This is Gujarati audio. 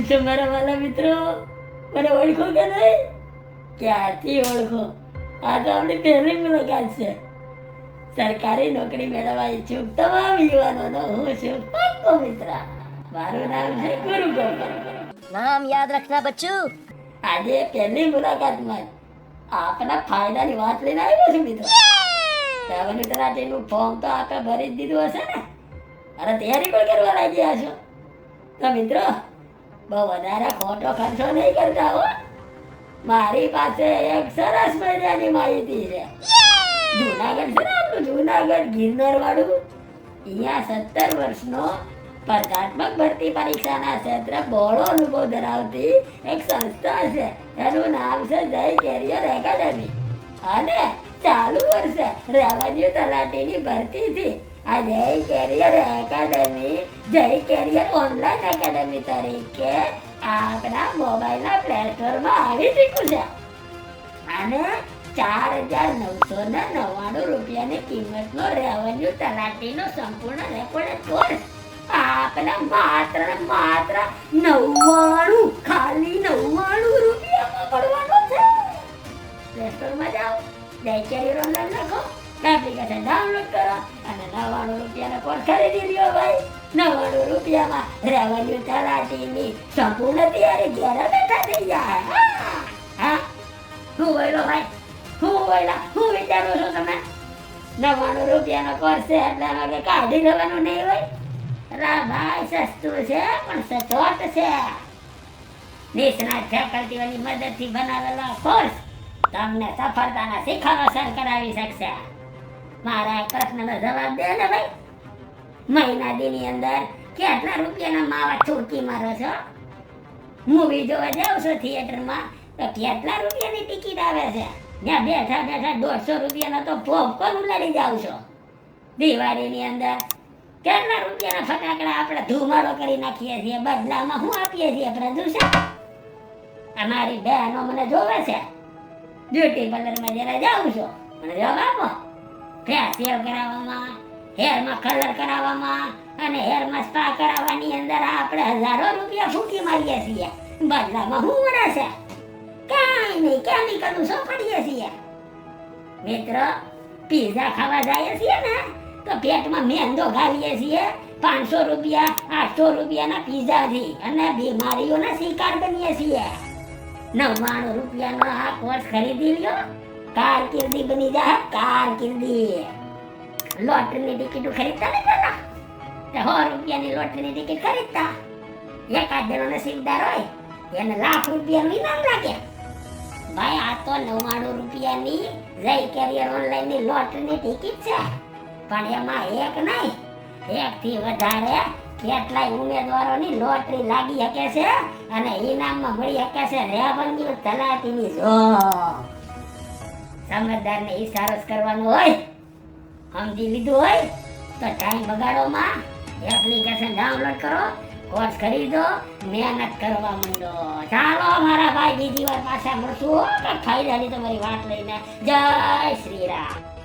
કેમ છો મારા વાલા મિત્રો મને ઓળખો કે નહીં? ક્યાંથી ઓળખો? આ તો આપણી પહેલી મુલાકાત છે. સરકારી નોકરી મેળવવા ઈચ્છુક તમામ યુવાનોનો હું છું પાક્કો મિત્ર. મારું નામ છે ગુરુ નામ યાદ રાખના બચ્ચુ. આજે પહેલી મુલાકાતમાં આપના ફાયદાની વાત લઈને આવ્યો છું મિત્રો. સેવન તેનું ફોર્મ તો આપણે ભરી જ દીધું હશે ને? અરે તૈયારી પણ કરવા લાગ્યા છો. તો મિત્રો બહુ વધારે ખોટો ખર્ચો નહીં કરતા હો. મારી પાસે એક સરસ મજાની માહિતી છે. જુનાગઢ છે જુનાગઢ ગિરનાર વાળું અહીંયા સત્તર વર્ષનો સ્પર્ધાત્મક ભરતી પરીક્ષાના ક્ષેત્રે બહોળો અનુભવ ધરાવતી એક સંસ્થા છે. એનું નામ છે જય કેરિયર એકેડમી. અને ચાલુ વર્ષે રેવન્યુ તલાટીની ભરતીથી આ career academy Jay career online academy તરીકે આપણા મોબાઈલના પ્લેટફોર્મમાં આવી ચૂક્યું છે. અને ચાર હજાર નવસો ને નવ્વાણું રૂપિયાની કિંમતનો રેવન્યુ તલાટીનો સંપૂર્ણ રેકોર્ડ કોર્સ આપણે માત્ર માત્ર નવ્વાણું એપ્લિકેશન ડાઉનલોડ કરો અને નવ્વાણું રૂપિયાનો કોર્સ ખરીદી લ્યો ભાઈ. નવ્વાણું રૂપિયામાં રેવન્યુ તલાટીની સંપૂર્ણ તૈયારી ઘેર બેઠા થઈ જાય. હા, હા. બોલો ભાઈ? હું બોલા હું વિચારું છું તમે? નવ્વાણું રૂપિયાનો કોર્સ છે એટલે કંઈ કાઢી લેવાનું નહીં હોય રા ભાઈ સસ્તું છે પણ સચોટ છે. નિષ્ણાત ફેકલ્ટીઓની મદદથી બનાવેલો કોર્સ તમને સફળતાના શિખરો સર કરાવી શકશે. મારા એક પ્રશ્નનો જવાબ દે ને ભાઈ. મહિના દીની અંદર કેટલા રૂપિયાના માવા છૂટકી મારો છો? મૂવી જોવા જાવ છો થિયેટરમાં તો કેટલા રૂપિયાની ટિકિટ આવે છે? ત્યાં બેઠા બેઠા દોઢસો રૂપિયાનો તો પોપકોર્ન ઉલાડી જાવ છો. દિવાળીની અંદર કેટલા રૂપિયાના ફટાકડા આપણે ધુમાડો કરી નાખીએ છીએ, બદલામાં શું આપીએ છીએ પ્રદૂષણ? અમારી બહેનો મને જોવે છે. બ્યુટી પાર્લરમાં જરા જાઉં છું. મને જવાબ આપો. ફેશિયલ કરાવવામાં હેરમાં કલર કરાવવામાં અને હેરમાં સ્પા કરાવવાની અંદર આપણે હજારો રૂપિયા ફૂકી મારીએ છીએ. બદલામાં હું મળે છે? કાંઈ નહીં, કેમિકલનું સોંપડીએ છીએ? મિત્ર, પીઝા ખાવા જઈએ છીએ ને, તો પેટમાં મેંદો ખાવીએ છીએ, પાંચસો રૂપિયા, આઠસો રૂપિયાના પીઝાથી અને બીમારીઓના શિકાર બનીએ છીએ. નવ્વાણું રૂપિયાનો આ કોર્સ ખરીદી લ્યો. કારકિર્દી બની જાય કારકિર્દી. લોટરીની ટિકિટ ખરીદતા ને તો સો રૂપિયાની લોટરીની ટિકિટ ખરીદતા? એકાદ જણો નસીબદાર હોય, એને લાખ રૂપિયાનું ઇનામ લાગે. ભાઈ, આ તો નવ્વાણું રૂપિયાની જય કેરિયર ઓનલાઈનની લોટરીની ટિકિટ છે. પણ એમાં એક નહીં એક થી વધારે કેટલાય ઉમેદવારોની લોટરી લાગી શકે છે અને ઇનામમાં મળી શકે છે રેવન્યુ તલાટીની. જોબ સમજદારને ઈશારો કરવાનો હોય, સમજી લીધું હોય, તો ટાઈમ બગાડોમાં એપ્લિકેશન ડાઉનલોડ કરો કોર્સ ખરીદો, મહેનત કરવા માંડો. ચાલો મારા ભાઈ, બીજી વાર પાછા મળશું ફાયદાની તમારી વાત લઈને. જય શ્રી રામ.